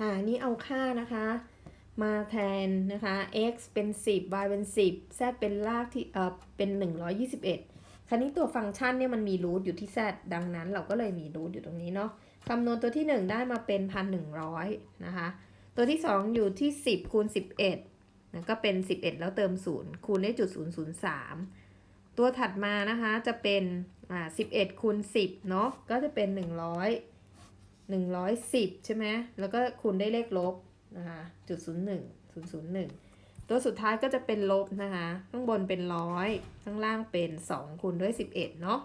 ค่ะนี่เอาค่านะคะ มาแทนนะคะ x เป็น 10 y เป็น 10 z เป็นรากที่เออเป็น 121 คราวนี้ตัวฟังก์ชันเนี่ยมันมีรูทอยู่ที่ z ดังนั้นเราก็เลยมีรูทอยู่ตรงนี้เนาะคำนวณตัวที่ 1 ได้มาเป็น 1,100 นะคะ ตัวที่ 2 อยู่ที่ 10คูณ11นะก็เป็น 11 แล้วเติม 0 คูณได้จุด003 ตัวถัดมานะคะจะเป็นอ่า11คูณ10 เนาะก็จะเป็น 100 110 ใช่ไหมแล้วก็คูณได้เลขลบนะคะจุด01 001ตัวสุดท้ายก็จะเป็นลบนะคะ ข้างบนเป็นร้อยข้างล่างเป็น 2 คูณด้วย 11 เนาะ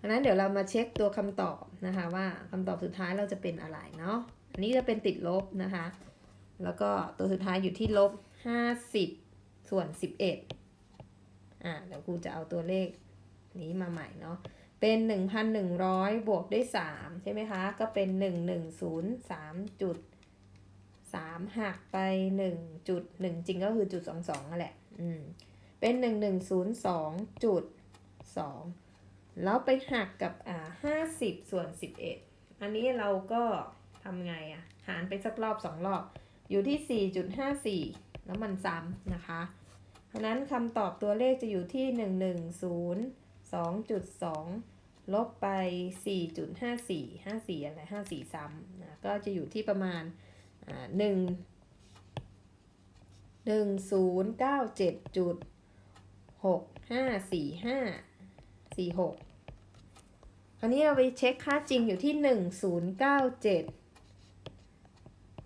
ดังนั้นเดี๋ยวเรามาเช็คตัวคำตอบนะคะว่าคำตอบสุดท้ายเราจะเป็นอะไรเนาะ อันนี้จะเป็นติดลบนะคะ แล้วก็ตัวสุดท้ายอยู่ที่ลบ 50 ส่วน 11อ่าเดี๋ยวครูจะเอาตัวเลขนี้มาใหม่เนาะ เป็น 1,100 บวกด้วย 3 ใช่ไหมคะ ก็เป็น 1103จุด3หักไป 1 จุด 1 จริงก็คือจุด 22นั่นแหละ อืม เป็น 1102จุด2แล้วไปหักกับอ่า50 ส่วน 11 อันนี้เราก็ทำไงอะหารไปสักรอบสองรอบ อยู่ที่ 4.54 แล้วมันซ้ำนะคะ เพราะนั้นคำตอบตัวเลขจะอยู่ที่ 110 2.2 ลบไป 4.54 54อะไร54 ซ้ำนะก็จะอยู่ที่ประมาณ1 1 0 9 7 6 5 4 5 46 คราวนี้เราไปเช็คค่าจริงอยู่ที่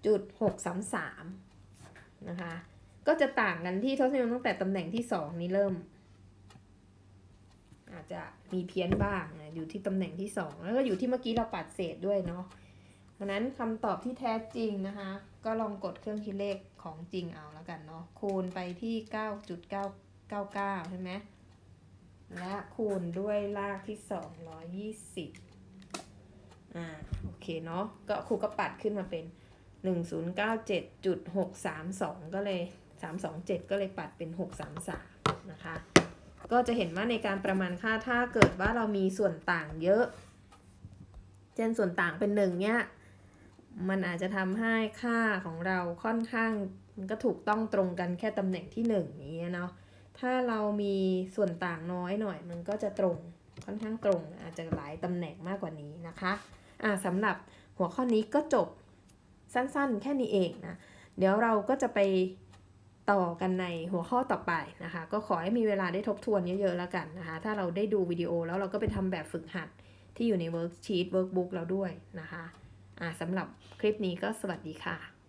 1097.633 นะคะ ก็จะต่างกันที่ทศนิยมตั้งแต่ตำแหน่งที่ 2 นี้เริ่ม จะมีเพี้ยนบ้างนะอยู่ที่ตำแหน่งที่ 2 แล้วก็อยู่ที่เมื่อกี้เราปัดเศษด้วยเนาะเพราะนั้นคำตอบที่แท้จริงนะคะ ก็ลองกดเครื่องคิดเลขของจริงเอาแล้วกันเนาะคูณไปที่ 9.999 ใช่ไหมและคูณด้วยรากที่ 220อ่าโอเคเนาะก็ครูก็ปัดขึ้นมาเป็น 1097.632 ก็เลย 327 ก็เลยปัดเป็น 633 นะคะ ก็จะเห็นว่าในการประมาณค่าถ้าเกิดว่าเรามีส่วนต่างเยอะ เช่นส่วนต่างเป็นหนึ่งเนี่ยมันอาจจะทำให้ค่าของเราค่อนข้างมันก็ถูกต้องตรงกันแค่ตำแหน่งที่หนึ่งนี้ยเนาะถ้าเรามีส่วนต่างน้อยหน่อย มันก็จะตรงค่อนข้างตรงอาจจะหลายตำแหน่งมากกว่านี้นะคะอ่าสำหรับหัวข้อนี้ก็จบสั้นๆ แค่นี้เองนะเดี๋ยวเราก็จะไป ต่อกันในหัวข้อต่อไปนะคะ ก็ขอให้มีเวลาได้ทบทวนเยอะๆแล้วกันนะคะ ถ้าเราได้ดูวิดีโอแล้วเราก็ไปทำแบบฝึกหัดที่อยู่ในเวิร์กชีตเวิร์กบุ๊กเราด้วยนะคะอ่าสำหรับคลิปนี้ก็สวัสดีค่ะ